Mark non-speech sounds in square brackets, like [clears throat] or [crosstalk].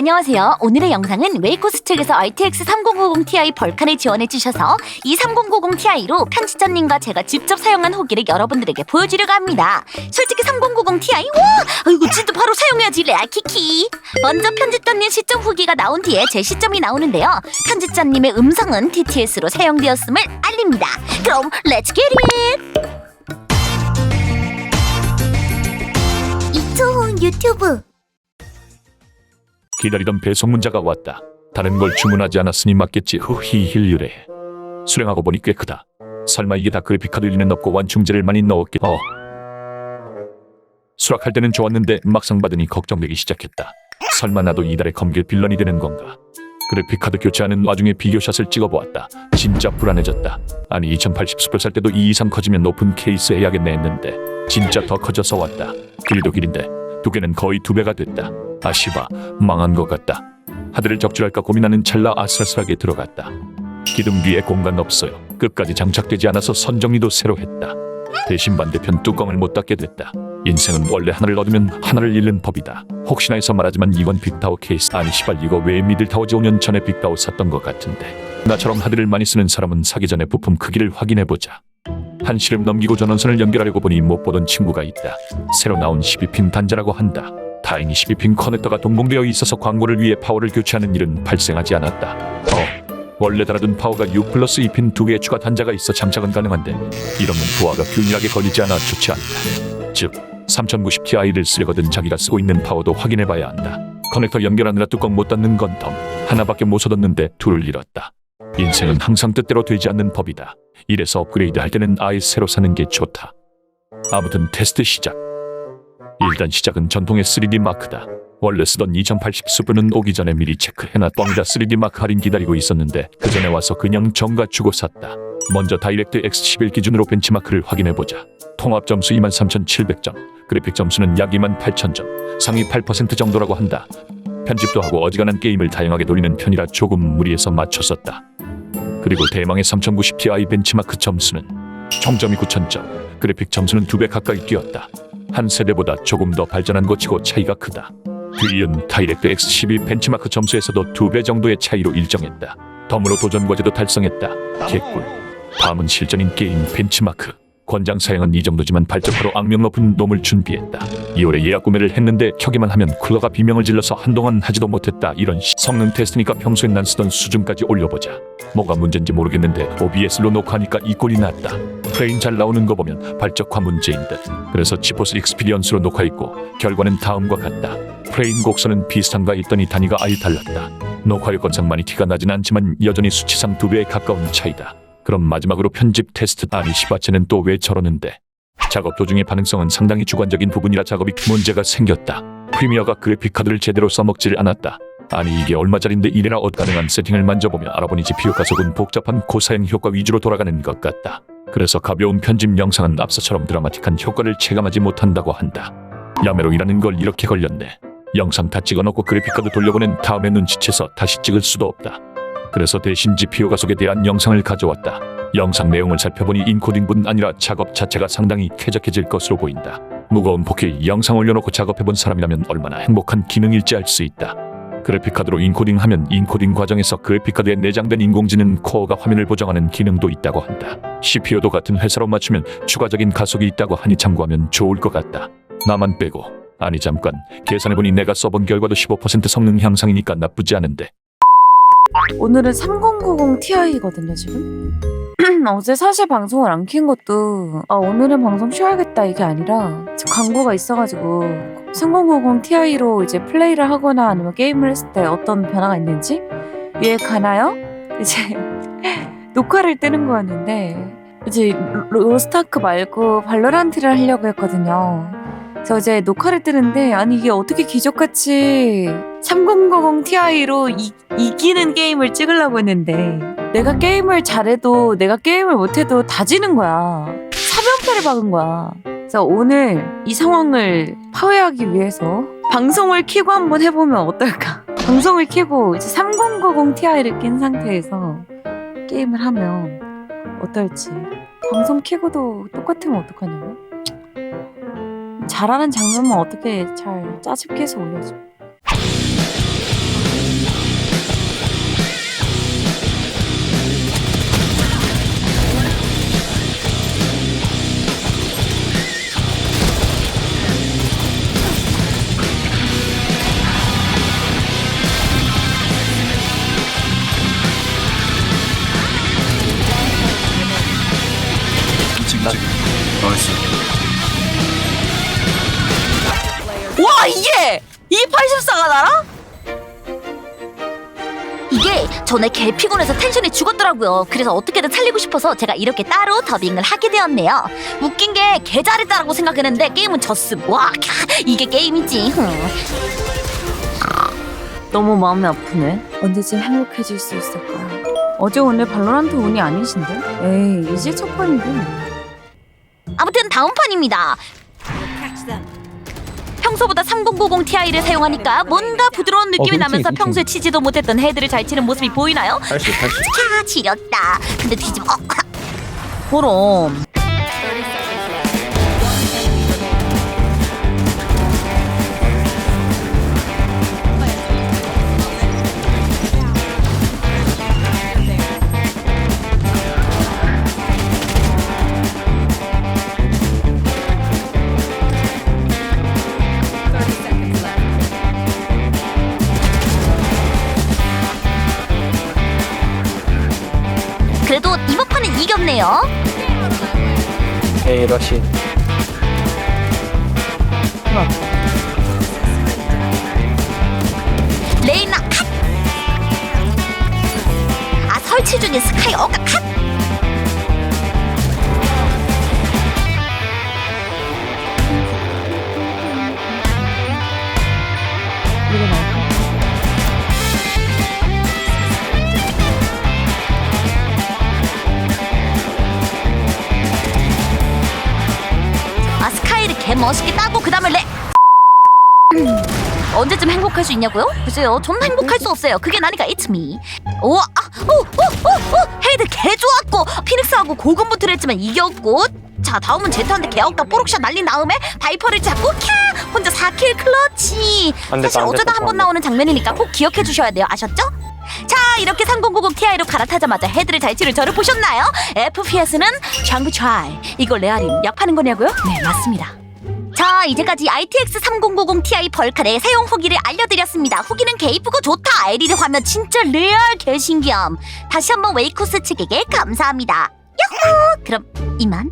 안녕하세요. 오늘의 영상은 웨이코스 측에서 RTX 3090 Ti 벌칸을 지원해 주셔서 이 3090 Ti로 편집자님과 제가 직접 사용한 후기를 여러분들에게 보여주려고 합니다. 솔직히 3090 Ti 와, 아이고 진짜 바로 사용해야지 레알키키. 먼저 편집자님 시점 후기가 나온 뒤에 제 시점이 나오는데요. 편집자님의 음성은 TTS로 사용되었음을 알립니다. 그럼 렛츠 겟 잇! 이초훈 유튜브 기다리던 배송 문자가 왔다. 다른 걸 주문하지 않았으니 맞겠지. 후히 힐유래. 수령하고 보니 꽤 크다. 설마 이게 다 그래픽카드 일리는 없고 완충제를 많이 넣었겠... 어. 수락할 때는 좋았는데 막상 받으니 걱정되기 시작했다. 설마 나도 이달의 검길 빌런이 되는 건가? 그래픽카드 교체하는 와중에 비교샷을 찍어보았다. 진짜 불안해졌다. 아니 2080 슈퍼 살 때도 이 이상 커지면 높은 케이스 해야겠네 했는데 진짜 더 커져서 왔다. 길이도 길인데 두께는 거의 두 배가 됐다. 아시바 망한 것 같다. 하드를 적출할까 고민하는 찰나 아슬아슬하게 들어갔다. 기둥 뒤에 공간 없어요. 끝까지 장착되지 않아서 선정리도 새로 했다. 대신 반대편 뚜껑을 못 닫게 됐다. 인생은 원래 하나를 얻으면 하나를 잃는 법이다. 혹시나 해서 말하지만 이건 빅타워 케이스 아니 시발 이거 왜 미들타워 지 5년 전에 빅타워 샀던 것 같은데 나처럼 하드를 많이 쓰는 사람은 사기 전에 부품 크기를 확인해보자. 한 시름 넘기고 전원선을 연결하려고 보니 못 보던 친구가 있다. 새로 나온 12핀 단자라고 한다. 다행히 12핀 커넥터가 동봉되어 있어서 광고를 위해 파워를 교체하는 일은 발생하지 않았다. 어, 원래 달아둔 파워가 6 플러스 2핀 두 개의 추가 단자가 있어 장착은 가능한데 이러면 부하가 균일하게 걸리지 않아 좋지 않다. 즉, 3090 Ti를 쓰려거든 자기가 쓰고 있는 파워도 확인해봐야 한다. 커넥터 연결하느라 뚜껑 못 닫는 건 덤. 하나밖에 못 얻었는데 둘을 잃었다. 인생은 항상 뜻대로 되지 않는 법이다. 이래서 업그레이드 할 때는 아예 새로 사는 게 좋다. 아무튼 테스트 시작. 일단 시작은 전통의 3D 마크다. 원래 쓰던 2080 수프는 오기 전에 미리 체크해놔 뻥이다 3D 마크 할인 기다리고 있었는데 그 전에 와서 그냥 정가 주고 샀다. 먼저 다이렉트 X11 기준으로 벤치마크를 확인해보자. 통합 점수 23,700점, 그래픽 점수는 약 28,000점, 상위 8% 정도라고 한다. 편집도 하고 어지간한 게임을 다양하게 돌리는 편이라 조금 무리해서 맞췄었다. 그리고 대망의 3090 Ti 벤치마크 점수는 총점이 9,000점, 그래픽 점수는 두 배 가까이 뛰었다. 한 세대보다 조금 더 발전한 것 치고 차이가 크다. 뒤이은 다이렉트 X12 벤치마크 점수에서도 두 배 정도의 차이로 일정했다. 덤으로 도전 과제도 달성했다. 개꿀. 다음은 실전인 게임 벤치마크. 권장 사양은 이 정도지만 발적으로 악명 높은 놈을 준비했다. 2월에 예약 구매를 했는데 켜기만 하면 쿨러가 비명을 질러서 한동안 하지도 못했다. 이런 씨. 성능 테스트니까 평소엔 난 쓰던 수준까지 올려보자. 뭐가 문제인지 모르겠는데 OBS로 녹화하니까 이 꼴이 났다. 프레임 잘 나오는 거 보면 발적화 문제인 듯. 그래서 지포스 익스피리언스로 녹화했고 결과는 다음과 같다. 프레임 곡선은 비슷한가 했더니 단위가 아예 달랐다. 녹화 여건상 많이 티가 나진 않지만 여전히 수치상 두 배에 가까운 차이다. 그럼 마지막으로 편집 테스트 아니 시바체는 또 왜 저러는데? 작업 도중의 반응성은 상당히 주관적인 부분이라 작업이 문제가 생겼다. 프리미어가 그래픽카드를 제대로 써먹질 않았다. 아니 이게 얼마짜린데 이래라 엇 가능한 세팅을 만져보며 알아보니 GPU 가속은 복잡한 고사양 효과 위주로 돌아가는 것 같다. 그래서 가벼운 편집 영상은 앞서처럼 드라마틱한 효과를 체감하지 못한다고 한다. 야매로 일하는 걸 이렇게 걸렸네. 영상 다 찍어놓고 그래픽카드 돌려보낸 다음에 눈치채서 다시 찍을 수도 없다 그래서 대신 GPU 가속에 대한 영상을 가져왔다. 영상 내용을 살펴보니 인코딩뿐 아니라 작업 자체가 상당히 쾌적해질 것으로 보인다. 무거운 4K 영상 올려놓고 작업해본 사람이라면 얼마나 행복한 기능일지 알 수 있다. 그래픽카드로 인코딩하면 인코딩 과정에서 그래픽카드에 내장된 인공지능 코어가 화면을 보정하는 기능도 있다고 한다. CPU도 같은 회사로 맞추면 추가적인 가속이 있다고 하니 참고하면 좋을 것 같다. 나만 빼고 아니 잠깐 계산해보니 내가 써본 결과도 15% 성능 향상이니까 나쁘지 않은데 오늘은 3090 Ti거든요 지금? [clears throat] 어제 사실 방송을 안 킨 것도 아 오늘은 방송 쉬어야겠다 이게 아니라 광고가 있어가지고 3090 Ti로 이제 플레이를 하거나 아니면 게임을 했을 때 어떤 변화가 있는지? 이해 가나요? [laughs] 이제 녹화를 뜨는 거였는데 이제 로- 로스타크 말고 발로란트를 하려고 했거든요 그래서 이제 녹화를 뜨는데 아니 이게 어떻게 기적같이 3090 Ti로 이, 이기는 게임을 찍으려고 했는데 내가 게임을 잘해도 내가 게임을 못해도 다 지는 거야. 사면패를 박은 거야. 그래서 오늘 이 상황을 파괴하기 위해서 방송을 켜고 한번 해보면 어떨까? [laughs] 방송을 켜고 이제 3090 Ti를 낀 상태에서 게임을 하면 어떨지. 방송 켜고도 똑같으면 어떡하냐고 잘하는 장면만 어떻게 잘 짜집게 해서 올려줘. 나이스 게 이게 84가 나라? 이게 전에 개 피곤해서 텐션이 죽었더라고요. 그래서 어떻게든 살리고 싶어서 제가 이렇게 따로 더빙을 하게 되었네요. 웃긴 게개 잘했다라고 생각했는데 게임은 졌음. 와, 캬, 이게 게임이지. 흠. 너무 마음이 아프네. 언제쯤 행복해질 수 있을까요? 어제 오늘 발로란트 운이 아니신데? 에이 이제 첫 판인데. 아무튼 다음 판입니다. 평소보다 3090 Ti를 사용하니까 뭔가 부드러운 느낌이 어, 그렇지, 나면서 그렇지. 평소에 치지도 못했던 헤드를 잘 치는 모습이 보이나요? 80, 80. 캬 지렸다. 근데 뒤집어. 어, [laughs] 그럼 에이 러시. 레이나 컷. 아 설치 중인 스카이 어가 컷. 멋있게 따고 그 다음에 레. 음, 언제쯤 행복할 수 있냐고요? 글쎄요, 전 행복할 수 없어요. 그게 나니까 it's me. 오, 아, 오, 오, 오, 오, 헤이드 개 좋았고 피닉스하고 고군분투를 했지만 이겼고. 자, 다음은 제트한테 개업과 뽀록샷 날린 다음에 바이퍼를 잡고 캬 혼자 4킬 클러치. 안 됐다, 사실 안 어쩌다 됐다, 한 번 안 나오는 장면이니까 꼭 기억해 주셔야 돼요. 아셨죠? 자, 이렇게 3090 Ti로 갈아타자마자 헤드를 잘 치는 저를 보셨나요? FPS는 장비 트라이. 이거 레아림 약 파는 거냐고요? 네, 맞습니다. 자, 이제까지 RTX 3090 Ti 벌칸의 사용 후기를 알려드렸습니다. 후기는 개 이쁘고 좋다. LED 화면 진짜 레알 개신기함. 다시 한번 웨이코스 측에게 감사합니다. 야호! 그럼 이만.